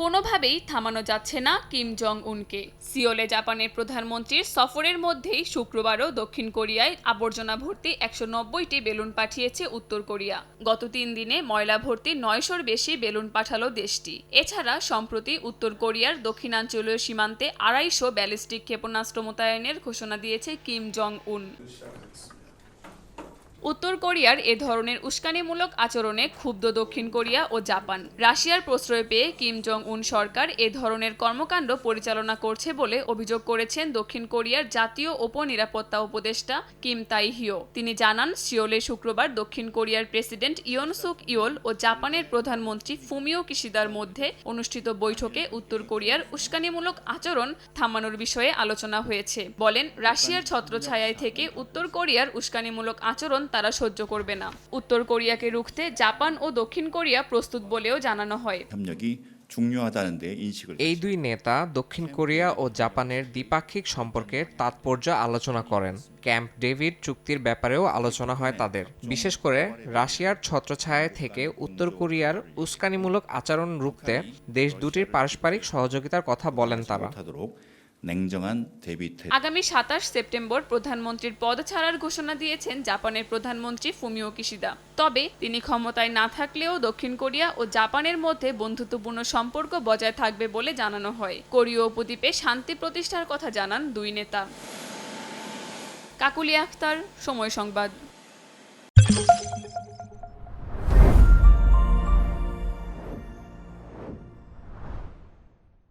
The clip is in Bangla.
কোনোভাবেই থামানো যাচ্ছে না কিম জং উনকে সিওলে জাপানের প্রধানমন্ত্রীর সফরের মধ্যেই শুক্রবারও দক্ষিণ কোরিয়ায় আবর্জনা ভর্তি একশো নব্বইটি বেলুন পাঠিয়েছে উত্তর কোরিয়া। গত তিন দিনে ময়লা ভর্তি নয়শোর বেশি বেলুন পাঠালো দেশটি। এছাড়া সম্প্রতি উত্তর কোরিয়ার দক্ষিণাঞ্চলীয় সীমান্তে আড়াইশো ব্যালিস্টিক ক্ষেপণাস্ত্র মোতায়েনের ঘোষণা দিয়েছে কিম জং উন উত্তর কোরিয়ার এ ধরনের উস্কানিমূলক আচরণে ক্ষুব্ধ দক্ষিণ কোরিয়া ও জাপান। রাশিয়ার প্রশ্রয় পেয়ে কিম জং উন সরকার এ ধরনের কর্মকাণ্ড পরিচালনা করছে বলে অভিযোগ করেছেন দক্ষিণ কোরিয়ার জাতীয় উপনিরাপত্তা উপদেষ্টা কিম তাই হিও তিনি জানান, সিওলে শুক্রবার দক্ষিণ কোরিয়ার প্রেসিডেন্ট ইয়ন সুক ও জাপানের প্রধানমন্ত্রী ফুমিও কিশিদার মধ্যে অনুষ্ঠিত বৈঠকে উত্তর কোরিয়ার উস্কানিমূলক আচরণ থামানোর বিষয়ে আলোচনা হয়েছে। বলেন, রাশিয়ার ছত্রছায়ায় থেকে উত্তর কোরিয়ার উস্কানিমূলক আচরণ তারা সহ্য করবে না। উত্তর কোরিয়াকে রুখতে জাপান ও দক্ষিণ কোরিয়া প্রস্তুত বলেও জানানো হয়। এই দুই নেতা দক্ষিণ কোরিয়া ও জাপানের দ্বিপাক্ষিক সম্পর্কের তাৎপর্য আলোচনা করেন। ক্যাম্প ডেভিড চুক্তির ব্যাপারেও আলোচনা হয় তাদের। বিশেষ করে রাশিয়ার ছত্রছায়া থেকে উত্তর কোরিয়ার উস্কানিমূলক আচরণ রুখতে দেশ দুটির পারস্পরিক সহযোগিতার কথা বলেন তারা। 냉정한 대비 태도 আগামী সাতাশ সেপ্টেম্বর প্রধানমন্ত্রীর পদ ছাড়ার ঘোষণা দিয়েছেন জাপানের প্রধানমন্ত্রী ফুমিও কিশিদা তবে তিনি ক্ষমতায় না থাকলেও দক্ষিণ কোরিয়া ও জাপানের মধ্যে বন্ধুত্বপূর্ণ সম্পর্ক বজায় থাকবে বলে জানানো হয় কোরীয় উপদ্বীপে শান্তি প্রতিষ্ঠার কথা জানান দুই নেতা কাকুলি আখতার সময় সংবাদ